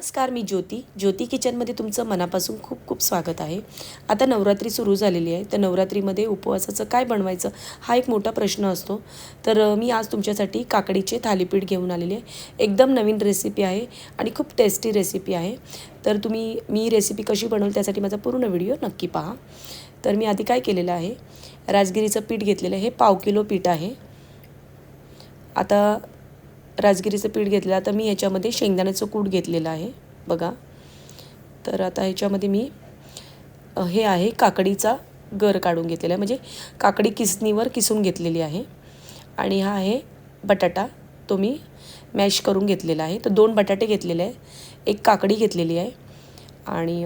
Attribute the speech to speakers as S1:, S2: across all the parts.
S1: नमस्कार मी ज्योती. ज्योती किचनमध्ये तुमचं मनापासून खूप खूप स्वागत आहे. आता नवरात्री सुरू झालेली आहे. तर नवरात्रीमध्ये उपवासाचं काय बनवायचं हा एक मोठा प्रश्न असतो. तर मी आज तुमच्यासाठी काकडीचे थालीपीठ घेऊन आलेली आहे. एकदम नवीन रेसिपी आहे आणि खूप टेस्टी रेसिपी आहे. तर तुम्ही मी रेसिपी कशी बनवली त्यासाठी माझा पूर्ण व्हिडिओ नक्की पहा. तर मी आधी काय केलेलं आहे? राजगिरीचं पीठ घेतलेलं आहे. हे पाव किलो पीठ आहे. आता राजगिरीचं पीठ घेतलं आता मी याच्यामध्ये शेंगदाण्याचं कूट घेतलेलं आहे. बघा. तर आता ह्याच्यामध्ये मी हे आहे काकडीचा गर काढून घेतलेला आहे. म्हणजे काकडी किसणीवर किसून घेतलेली आहे. आणि हा आहे बटाटा. तो मी मॅश करून घेतलेला आहे. तर दोन बटाटे घेतलेले आहे. एक काकडी घेतलेली आहे. आणि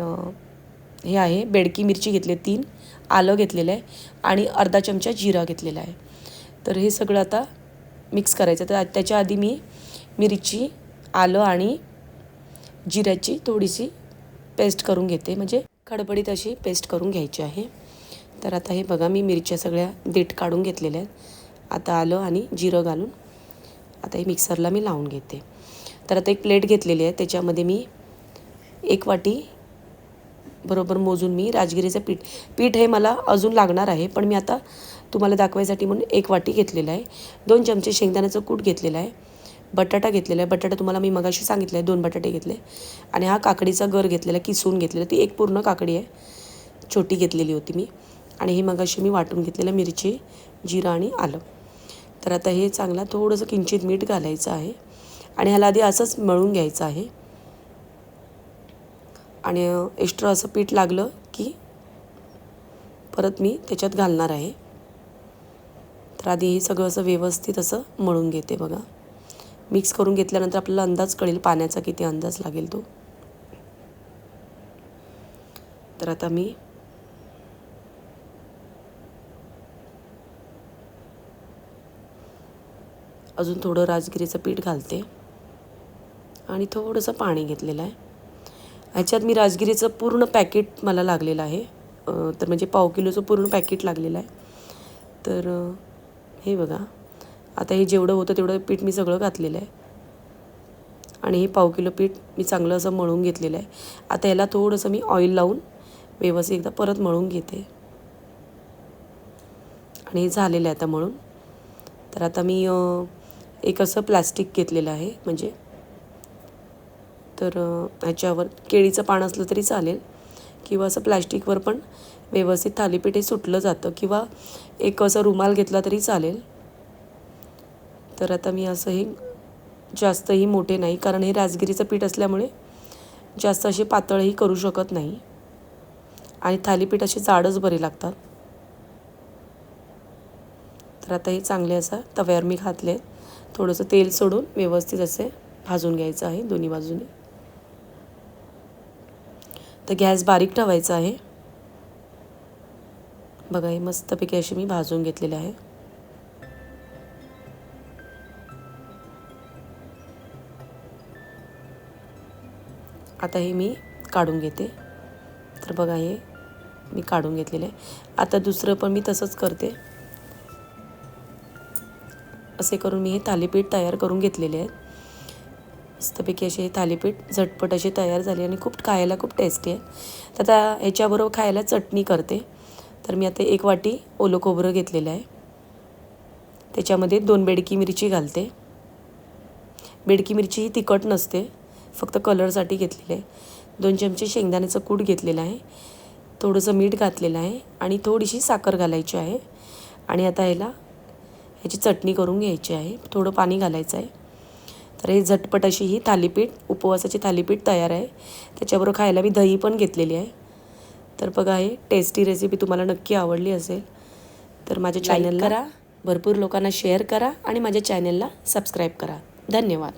S1: हे आहे बेडकी मिरची घेतली तीन आलं घेतलेलं आहे. आणि अर्धा चमचा जिरा घेतलेला आहे. तर हे सगळं आता मिक्स करायचं. तर त्याच्या आधी मी मिरची आलं आणि जिऱ्याची थोडीशी पेस्ट करून घेते. म्हणजे खडबडीत अशी पेस्ट करून घ्यायची आहे. तर आता हे बघा मी मिरच्या सगळ्या देठ काढून घेतलेल्या आहेत. आता आलं आणि जिरं घालून आता हे मिक्सरला मी लावून घेते. तर आता एक प्लेट घेतलेली आहे. त्याच्यामध्ये मी एक वाटी बरोबर मोजून मी राजगिरीचं पीठ. पीठ हे मला अजून लागणार आहे पण मी आता तुम्हाला दाखवायसाठी म्हणून एक वाटी घेतलेलं आहे. दोन चमचे शेंगदाण्याचं कूट घेतलेलं आहे. बटाटा घेतलेला आहे. बटाटा तुम्हाला मी मगाशी सांगितलं आहे दोन बटाटे घेतले. आणि हा काकडीचा गर घेतलेला किसून घेतलेला ती एक पूर्ण काकडी आहे. छोटी घेतलेली होती मी. आणि ही मगाशी मी वाटून घेतलेलं मिरची जिरा आणि आलं. तर आता हे चांगला थोडंसं किंचित मीठ घालायचं आहे. आणि ह्याला आधी असंच मळून घ्यायचं आहे. आणि एक्स्ट्रा असं पीठ लागलं की परत मी त्याच्यात घालणार आहे. तर आधी हे सगळं असं व्यवस्थित असं मळून घेते बघा. मिक्स करून घेतल्यानंतर आपल्याला अंदाज कळेल पाण्याचा किती अंदाज लागेल तो. तर आता मी अजून थोडं राजगिरीचं पीठ घालते. आणि थोडंसं पाणी घेतलेलं आहे. ह्याच्यात मी राजगिरीचं पूर्ण पॅकेट मला लागलेलं आहे. तर म्हणजे पाव किलोचं पूर्ण पॅकेट लागलेलं आहे. तर हे बघा. आता हे जेवढं होतं तेवढं पीठ मी सगळं घातलेलं आहे. आणि हे पाव किलो पीठ मी चांगलं असं मळून घेतलेलं आहे. आता याला थोडंसं मी ऑइल लावून व्यवस्थित एकदा परत मळून घेते. आणि हे झालेलं आहे आता मळून. तर आता मी एक असं प्लॅस्टिक घेतलेलं आहे. म्हणजे तर ह्याच्यावर केळीचं पान असलं तरी चालेल. किंवा असं प्लॅस्टिकवर पण व्यवस्थित थालीपीठ हे सुटलं जातं किंवा एक असं रुमाल घेतला तरी चालेल. तर आता मी असं हे जास्तही मोठे नाही कारण हे राजगिरीचं पीठ असल्यामुळे जास्त असे पातळही करू शकत नाही. आणि थालीपीठ असे जाडच बरे लागतात. तर आता हे चांगले असं तव्यावर मी घातले. थोडंसं तेल सोडून व्यवस्थित असे भाजून घ्यायचं आहे दोन्ही बाजूने. तर गॅस बारीक ठेवायचा आहे. बघा हे मस्तपैकी अशी मी भाजून घेतलेले आहे. आता हे मी काढून घेते. तर बघा हे मी काढून घेतलेलं आहे. आता दुसरं पण मी तसंच करते. असे करून मी हे थालीपीठ तयार करून घेतलेले आहेत मस्तपैकी असे थालीपीठ झटपट असे तयार झाले आणि खूप खायला खूप टेस्टी आहे. तर आता ह्याच्याबरोबर खायला चटणी करते. तर मी आता एक वाटी ओलं खोबरं घेतलेलं आहे. त्याच्यामध्ये दोन बेडकी मिरची घालते. बेडकी मिरची ही तिखट नसते फक्त कलरसाठी घेतलेली आहे. दोन चमचे शेंगदाण्याचं कूट घेतलेलं आहे. थोडंसं मीठ घातलेलं आहे आणि थोडीशी साखर घालायची आहे. आणि आता ह्याला ह्याची चटणी करून घ्यायची आहे. थोडं पाणी घालायचं आहे. तर हे झटपट अशी ही थालीपीठ उपवासाची थालीपीठ तयार आहे. त्याच्याबरोबर खायला मी दही पण घेतलेली आहे. तर बघा हे टेस्टी रेसिपी तुम्हाला नक्की आवडली असेल. तर माझ्या चॅनलला भरपूर लोकांना शेअर करा आणि माझ्या चॅनलला सबस्क्राईब करा. धन्यवाद.